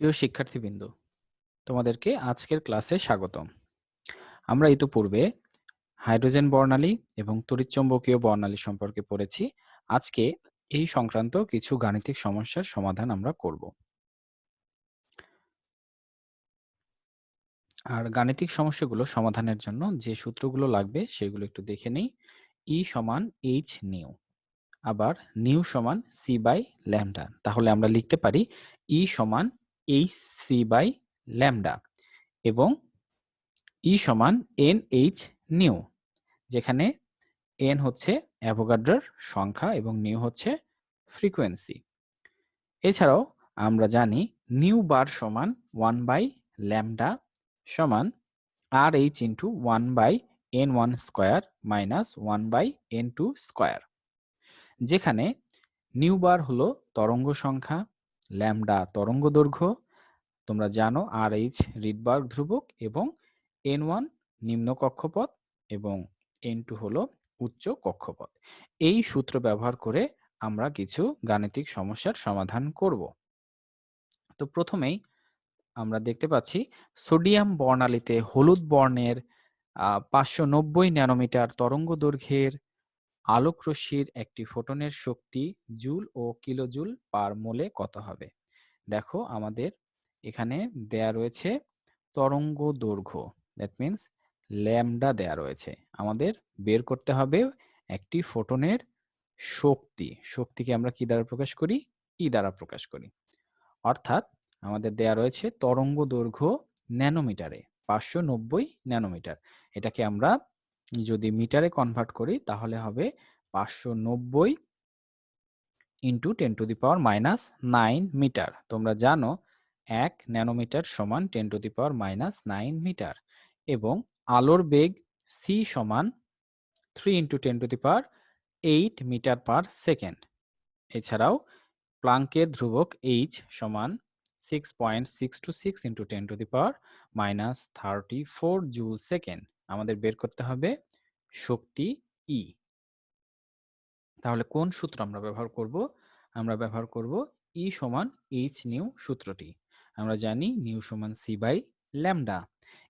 প্রিয় শিক্ষার্থীবৃন্দ, তোমাদেরকে আজকের ক্লাসে স্বাগতম। আমরা ইতোপূর্বে হাইড্রোজেন বর্ণালী এবং তড়িৎচম্বকীয় বর্ণালী সম্পর্কে পড়েছি। আজকে এই সংক্রান্ত কিছু গাণিতিক সমস্যার সমাধান আমরা করব। আর গাণিতিক সমস্যাগুলো সমাধানের জন্য যে সূত্রগুলো লাগবে সেগুলো একটু দেখে নেই। ই সমান এইচ নিউ আবার নিউ সমান সি বাই ল্যামডা তাহলে আমরা লিখতে পারি ই সমান এইচ সি বাই ল্যামডা এবং ই সমান এন এইচ নিউ যেখানে এন হচ্ছে অ্যাভোগাড্রার সংখ্যা এবং নিউ হচ্ছে ফ্রিকোয়েন্সি এছাড়াও আমরা জানি নিউ বার সমান ওয়ান বাই ল্যামডা সমান R H into one by N one square minus one by N two square যেখানে নিউ বার হলো তরঙ্গ সংখ্যা ল্যামডা তরঙ্গ দৈর্ঘ্য তোমরা জানো আর এইচ রিডবার্গ ধ্রুবক এবং এন ওয়ান নিম্ন কক্ষপথ এবং এন টু হলো উচ্চ কক্ষপথ। এই সূত্র ব্যবহার করে আমরা কিছু গাণিতিক সমস্যার সমাধান করব। তো প্রথমেই আমরা দেখতে পাচ্ছি সোডিয়াম বর্ণালীতে হলুদ বর্ণের পাঁচশো নব্বই ন্যানোমিটার তরঙ্গ দৈর্ঘ্যের আলোকরশ্মির একটি ফোটনের শক্তি জুল ও কিলোজুল পার মোলে কত হবে? দেখো আমাদের এখানে দেয়া রয়েছে তরঙ্গ দৈর্ঘ্য। দ্যাট মিনস ল্যামডা দেয়া রয়েছে। আমাদের বের করতে হবে একটি ফোটনের শক্তি। শক্তিকে আমরা কি দ্বারা প্রকাশ করি? ই দ্বারা প্রকাশ করি। অর্থাৎ আমাদের দেয়া রয়েছে তরঙ্গ দৈর্ঘ্য ন্যানোমিটারে, পাঁচশো নব্বই ন্যানোমিটার। এটাকে আমরা যদি মিটারে কনভার্ট করি, তাহলে হবে পাঁচশো নব্বই into ten to the power minus nine metre তোমরা জানো, এক ন্যানোমিটার সমান ten to the power minus nine metre এবং আলোর বেগ সি সমান three into ten to the power eight metre per second এছাড়াও প্লাঙ্কের ধ্রুবক এইচ সমান six point six two six into ten to the power minus thirty four joule second আমাদের বের করতে হবে শক্তি ই e। তাহলে কোন সূত্র আমরা ব্যবহার করব? আমরা ব্যবহার করব ই e সমান এইচ নিউ সূত্রটি। আমরা জানি নিউ সমান সি বাই ল্যামডা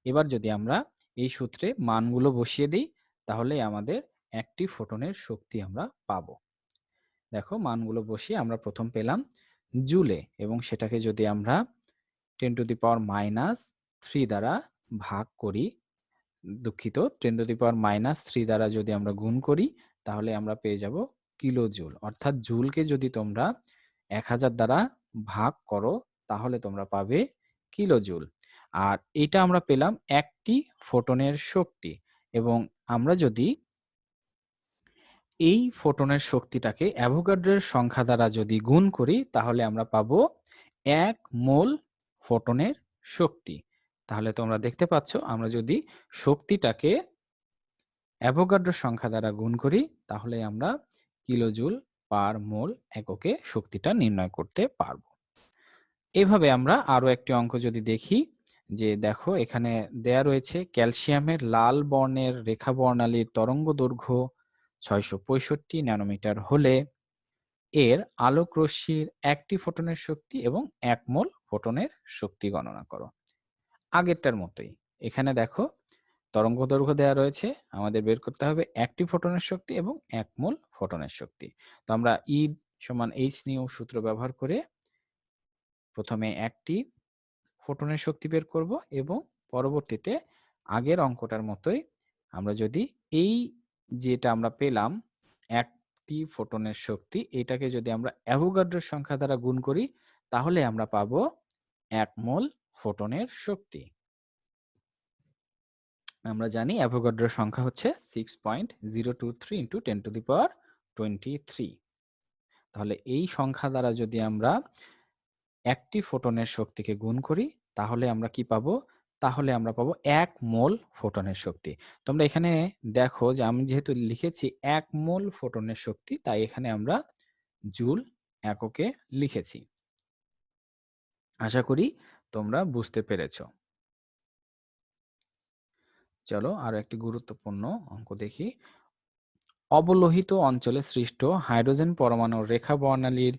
এবার যদি আমরা এই সূত্রে মানগুলো বসিয়ে দিই, তাহলে আমাদের একটি ফোটনের শক্তি আমরা পাব। দেখো, মানগুলো বসিয়ে আমরা প্রথম পেলাম জুলে এবং সেটাকে যদি আমরা ten to the power minus three দ্বারা ভাগ করি দুঃখিত। Ten to the power minus three দ্বারা যদি আমরা গুণ করি, তাহলে আমরা পেয়ে যাব কিলো জুল অর্থাৎ জুলকে যদি তোমরা এক হাজার দ্বারা ভাগ করো, তাহলে তোমরা পাবে কিলো জুল আর এটা আমরা পেলাম একটি ফোটনের শক্তি। এবং আমরা যদি এই ফোটনের শক্তিটাকে অ্যাভোগাড্রের সংখ্যা দ্বারা যদি গুণ করি, তাহলে আমরা পাবো এক মোল ফোটনের শক্তি। তাহলে তোমরা দেখতে পাচ্ছ, আমরা যদি শক্তিটাকে অ্যাভোগাড্রো সংখ্যা দ্বারা গুণ করি, তাহলে আমরা কিলোজুল পার মোল এককে শক্তিটা নির্ণয় করতে পারব। এভাবে আমরা আরও একটি অঙ্ক যদি দেখি, যে দেখো এখানে দেয়া রয়েছে ক্যালসিয়ামের লাল বর্ণের রেখা বর্ণালীর তরঙ্গ দৈর্ঘ্য ছয়শো পঁয়ষট্টি ন্যানোমিটার হলে এর আলোক রশ্মির একটি ফোটনের শক্তি এবং এক মোল ফোটনের শক্তি গণনা করো। আগেরটার মতোই। এখানে দেখো, তরঙ্গ দৈর্ঘ্য দেওয়া রয়েছে, আমাদের বের করতে হবে একটি ফোটনের শক্তি এবং এক মোল ফোটনের শক্তি। তো আমরা ই সমান এইচ নিয়েও সূত্র ব্যবহার করে প্রথমে একটি ফোটনের শক্তি বের করব এবং পরবর্তীতে আগের অঙ্কটার মতোই আমরা যদি এই যেটা আমরা পেলাম, একটি ফোটনের শক্তি, এটাকে যদি আমরা অ্যাভোগাড্রোর সংখ্যা দ্বারা গুণ করি, তাহলে আমরা পাবো এক মোল ফোটনের শক্তি। আমরা জানি অ্যাভোগাড্রোর সংখ্যা হচ্ছে six point zero two three into ten to the power twenty three তাহলে এই সংখ্যা দ্বারা যদি আমরা একটি ফোটনের শক্তিকে গুণ করি, তাহলে আমরা কি পাবো? তাহলে আমরা পাবো এক মোল ফোটনের শক্তি। তোমরা এখানে দেখো যে আমি যেহেতু লিখেছি এক মোল ফোটনের শক্তি, তাই এখানে আমরা জুল এককে লিখেছি। আশা করি তোমরা বুঝতে পেরেছ। চলো আরও একটি গুরুত্বপূর্ণ অঙ্ক দেখি। অবলোহিত অঞ্চলে সৃষ্ট হাইড্রোজেন পরমাণুর রেখা বর্ণালীর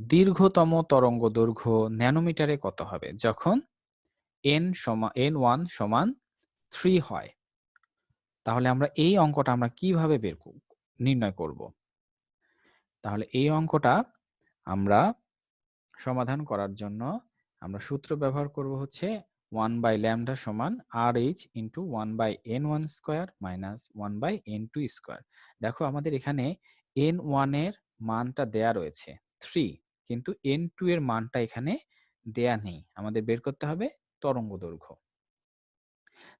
দীর্ঘতম তরঙ্গ দৈর্ঘ্য ন্যানোমিটারে কত হবে? যখন n সমান n1 সমান থ্রি হয়। তাহলে আমরা এই অঙ্কটা আমরা কীভাবে বের নির্ণয় করব? তাহলে এই অঙ্কটা আমরা সমাধান করার জন্য আমরা সূত্র ব্যবহার করব হচ্ছে 1 বাই ল্যামডা সমান R H into one by N one square minus one by N two square দেখো আমাদের এখানে এন ওয়ানের মানটা দেয়া রয়েছে থ্রি কিন্তু এন টু এর মানটা এখানে দেয়া নেই। আমাদের বের করতে হবে তরঙ্গ দৈর্ঘ্য।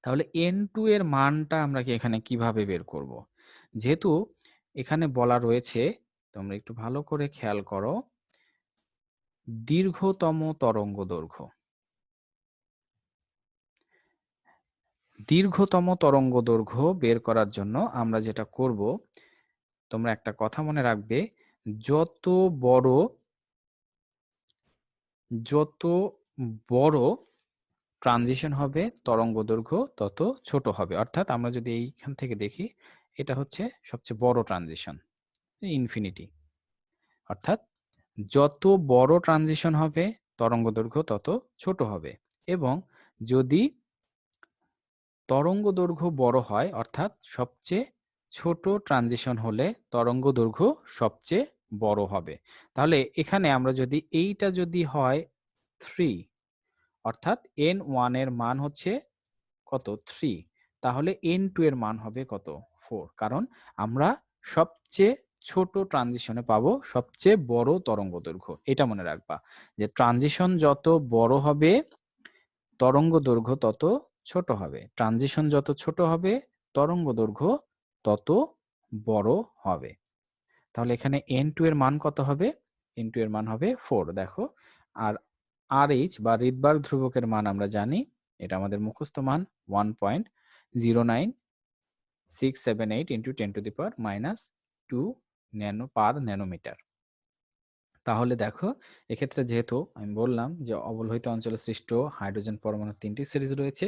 তাহলে এন টু এর মানটা আমরা কি এখানে কীভাবে বের করব? যেহেতু এখানে বলা রয়েছে, তোমরা একটু ভালো করে খেয়াল করো দীর্ঘতম তরঙ্গ দৈর্ঘ্য দীর্ঘতম তরঙ্গ দৈর্ঘ্য বের করার জন্য আমরা যেটা করব, তোমরা একটা কথা মনে রাখবে, যত বড় যত বড় ট্রানজিশন হবে তরঙ্গ দৈর্ঘ্য তত ছোট হবে। অর্থাৎ আমরা যদি এইখান থেকে দেখি, এটা হচ্ছে সবচেয়ে বড় ট্রানজিশন ইনফিনিটি অর্থাৎ যত বড় ট্রানজিশন হবে, তরঙ্গ দৈর্ঘ্য তত ছোট হবে। এবং যদি তরঙ্গ দৈর্ঘ্য বড় হয়, অর্থাৎ সবচেয়ে ছোট ট্রানজিশন হলে তরঙ্গ দৈর্ঘ্য সবচেয়ে বড় হবে। তাহলে এখানে আমরা যদি এইটা যদি হয় থ্রি অর্থাৎ এন ওয়ানের মান হচ্ছে কত? থ্রি তাহলে এন টু এর মান হবে কত? ফোর কারণ আমরা সবচেয়ে ছোট ট্রানজিশনে পাবো সবচেয়ে বড় তরঙ্গ দৈর্ঘ্য। এটা মনে রাখবা যে ট্রানজিশন যত বড় হবে, তরঙ্গ দৈর্ঘ্য তত ছোট হবে। ট্রানজিশন যত ছোট হবে, তরঙ্গ দৈর্ঘ্য তত বড় হবে। তাহলে এখানে এন টু এর মান কত হবে? এন টু এর মান হবে ফোর দেখো। আর আর এইচ বা রিদবার্গ ধ্রুবকের মান আমরা জানি, এটা আমাদের মুখস্থ মান one point zero nine six seven eight into ten to the power minus two nano per nanometre. তাহলে দেখো, এক্ষেত্রে যেহেতু আমি বললাম যে, অবলোহিত অঞ্চলে সৃষ্ট হাইড্রোজেন পরমাণুর তিনটি সিরিজ রয়েছে,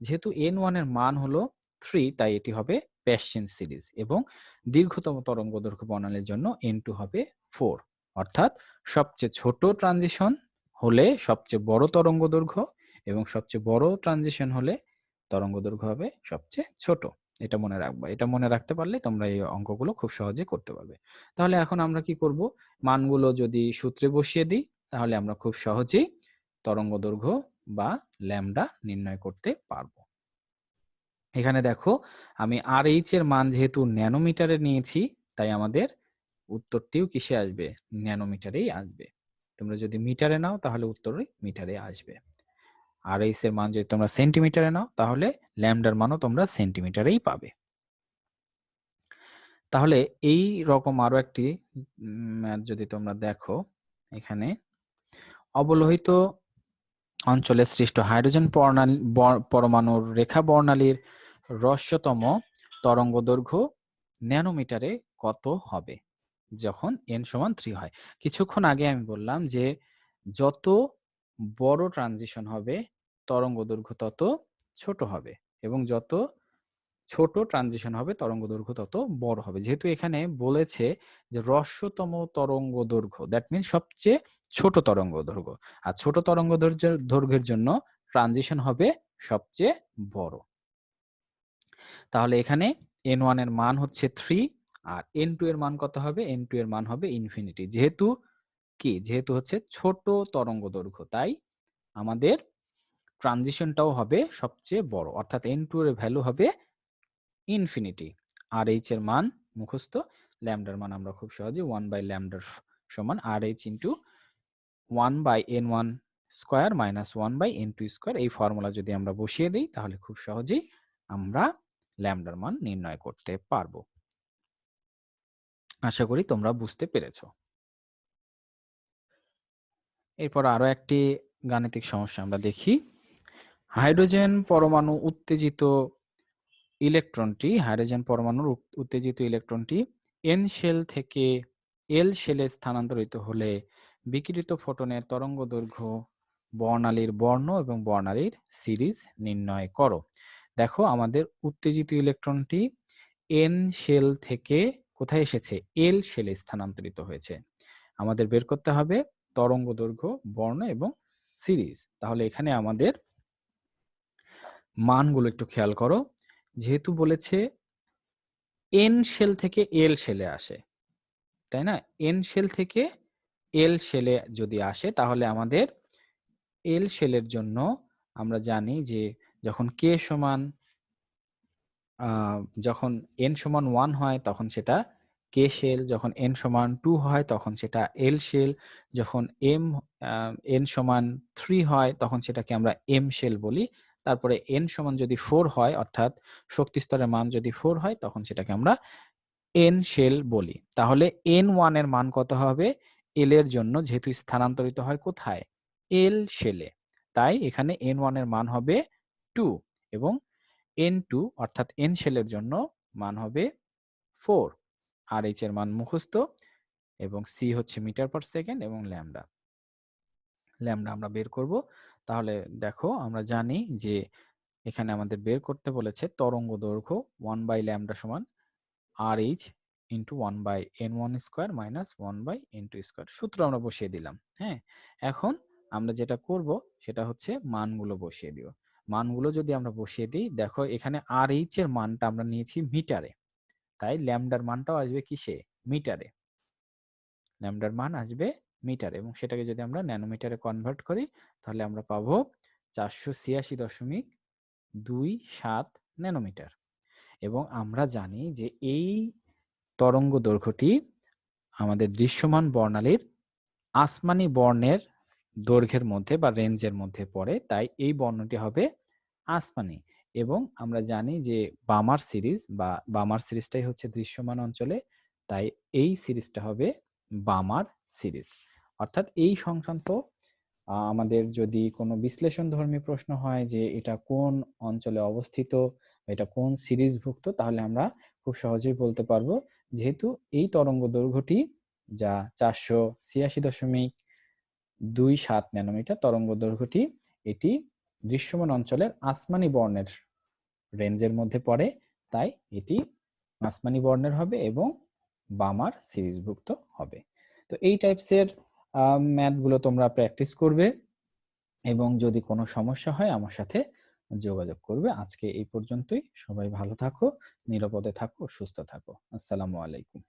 যেহেতু এন ওয়ানের মান হলো থ্রি তাই এটি হবে প্যাশিয়ান সিরিজ এবং দীর্ঘতম তরঙ্গ দৈর্ঘ্য বর্ণালীর জন্য এন টু হবে ফোর অর্থাৎ সবচেয়ে ছোট ট্রানজিশন হলে সবচেয়ে বড় তরঙ্গ দৈর্ঘ্য এবং সবচেয়ে বড় ট্রানজিশন হলে তরঙ্গ দৈর্ঘ্য হবে সবচেয়ে ছোট। এটা মনে রাখবা। এটা মনে রাখতে পারলে তোমরা এই অঙ্কগুলো খুব সহজে করতে পারবে। তাহলে এখন আমরা কি করব? মানগুলো যদি সূত্রে বসিয়ে দিই, তাহলে আমরা খুব সহজেই তরঙ্গ দৈর্ঘ্য বা ল্যামডা নির্ণয় করতে পারব। এখানে দেখো, আমি আর এইচ এর মান যেহেতু ন্যানোমিটারে নিয়েছি, তাই আমাদের উত্তরটিও কিসে আসবে? ন্যানোমিটারেই আসবে। তোমরা যদি মিটারে নাও, তাহলে উত্তরই মিটারে আসবে। আর এইচ এর মান যদি তোমরা সেন্টিমিটারে নাও, তাহলে ল্যামডার মানও তোমরা সেন্টিমিটারেই পাবে। তাহলে এই রকম আরও একটি যদি তোমরা দেখো এখানে, অবলোহিত অঞ্চলে সৃষ্ট হাইড্রোজেন পরমাণুর রেখা বর্ণালীর রহস্যতম তরঙ্গ দৈর্ঘ্য ন্যানোমিটারে কত হবে? যখন এন সমান থ্রি হয়। কিছুক্ষণ আগে আমি বললাম যে যত বড় ট্রানজিশন হবে তরঙ্গ দৈর্ঘ্য তত ছোট হবে এবং যত ছোট ট্রানজিশন হবে, তরঙ্গ দৈর্ঘ্য তত বড় হবে। যেহেতু এখানে বলেছে যে রস্যতম তরঙ্গ দৈর্ঘ্য দ্যাট মিন সবচেয়ে ছোট তরঙ্গ দৈর্ঘ্য। আর ছোট তরঙ্গ দৈর্ঘ্যের জন্য ট্রানজিশন হবে সবচেয়ে বড়। তাহলে এখানে এন ওয়ানের মান হচ্ছে থ্রি আর এন টু এর মান কত হবে? এন টু এর মান হবে ইনফিনিটি যেহেতু কি? যেহেতু হচ্ছে ছোট তরঙ্গ দৈর্ঘ্য, তাই আমাদের ট্রানজিশনটাও হবে সবচেয়ে বড়। অর্থাৎ এন টু এর ভ্যালু হবে ইনফিনিটি আর এইচ এর মান মুখস্থ ল্যামডার মান আমরা খুব সহজে ওয়ান বাই ল্যামডার সমান R H into one by N one square minus one by N two square এই ফর্মুলা যদি আমরা বসিয়ে দিই, তাহলে খুব সহজেই আমরা ল্যামডার মান নির্ণয় করতে পারব। আশা করি তোমরা বুঝতে পেরেছ। এরপর আরও একটি গাণিতিক সমস্যা আমরা দেখি। হাইড্রোজেন পরমাণু উত্তেজিত ইলেকট্রনটি, হাইড্রোজেন পরমাণুর উত্তেজিত ইলেকট্রনটি এন শেল থেকে এল শেলে স্থানান্তরিত হলে বিকিরিত ফোটনের তরঙ্গ দৈর্ঘ্য বর্ণালীর বর্ণ এবং বর্ণালীর সিরিজ নির্ণয় করো। দেখো আমাদের উত্তেজিত ইলেকট্রনটি এন শেল থেকে কোথায় এসেছে? এল শেলে স্থানান্তরিত হয়েছে। আমাদের বের করতে হবে তরঙ্গ দৈর্ঘ্য, বর্ণ এবং সিরিজ। তাহলে এখানে আমাদের মানগুলো একটু খেয়াল করো। যেহেতু বলেছে এন শেল থেকে এল শেলে আসে, তাই না? এন শেল থেকে এল শেলে যদি আসে, তাহলে আমাদের এল শেলের জন্য আমরা জানি যে যখন কে সমান যখন এন সমান ওয়ান হয়, তখন সেটা কে শেল যখন এন সমান টু হয়, তখন সেটা এল শেল যখন এম এন সমান থ্রি হয়, তখন সেটাকে আমরা এম শেল বলি। তারপরে এন সমান যদি ফোর হয়, অর্থাৎ শক্তি স্তরের মান যদি ফোর হয়, তখন সেটাকে আমরা এন শেল বলি। তাহলে এন ওয়ানের মান কত হবে? এল এর জন্য যেহেতু স্থানান্তরিত হয় কোথায়? এল শেলে তাই এখানে এন ওয়ানের মান হবে টু এবং এন টু অর্থাৎ এন শেলের জন্য মান হবে ফোর আর এইচ এর মান মুখস্থ এবং সি হচ্ছে মিটার পার সেকেন্ড এবং ল্যামডা ল্যামডা আমরা বের করব। তাহলে দেখো আমরা জানি যে এখানে আমাদের বের করতে বলেছে তরঙ্গ দৈর্ঘ্য ওয়ান বাই ল্যামডা সমান R H into one by n one square minus one by n two square সূত্র আমরা বসিয়ে দিলাম হ্যাঁ? এখন আমরা যেটা করব সেটা হচ্ছে মানগুলো বসিয়ে দিব মানগুলো যদি আমরা বসিয়ে দিই, দেখো এখানে আর এইচ এর মানটা আমরা নিয়েছি মিটারে তাই ল্যামডার মানটাও আসবে কিসে? মিটারে ল্যামডার মান আসবে মিটার এবং সেটাকে যদি আমরা ন্যানোমিটারে কনভার্ট করি, তাহলে আমরা পাবো চারশো ছিয়াশি দশমিক দুই সাত ন্যানোমিটার। এবং আমরা জানি যে এই তরঙ্গ দৈর্ঘ্যটি আমাদের দৃশ্যমান বর্ণালীর আসমানি বর্ণের দৈর্ঘ্যের মধ্যে বা রেঞ্জের মধ্যে পড়ে, তাই এই বর্ণটি হবে আসমানি। এবং আমরা জানি যে বামার সিরিজ বা বামার সিরিজটাই হচ্ছে দৃশ্যমান অঞ্চলে, তাই এই সিরিজটা হবে বামার সিরিজ। অর্থাৎ এই সংক্রান্ত আমাদের যদি কোনো বিশ্লেষণ ধর্মী প্রশ্ন হয় যে এটা কোন অঞ্চলে অবস্থিত এটা কোন সিরিজভুক্ত তাহলে আমরা খুব সহজেই বলতে পারব যেহেতু এই তরঙ্গ দৈর্ঘ্যটি যা চারশো ছিয়াশি দশমিক দুই সাত ন্যানোমিটার, তরঙ্গ দৈর্ঘ্যটি এটি দৃশ্যমান অঞ্চলের আসমানি বর্ণের রেঞ্জের মধ্যে পড়ে, তাই এটি আসমানি বর্ণের হবে এবং বামার সিরিজভুক্ত হবে। তো এই টাইপসের ম্যাথগুলো তোমরা প্র্যাকটিস করবে এবং যদি কোনো সমস্যা হয় আমার সাথে যোগাযোগ করবে। আজকে এই পর্যন্তই। সবাই ভালো থাকো, নিরাপদে থাকো, সুস্থ থাকো। আসসালামু আলাইকুম।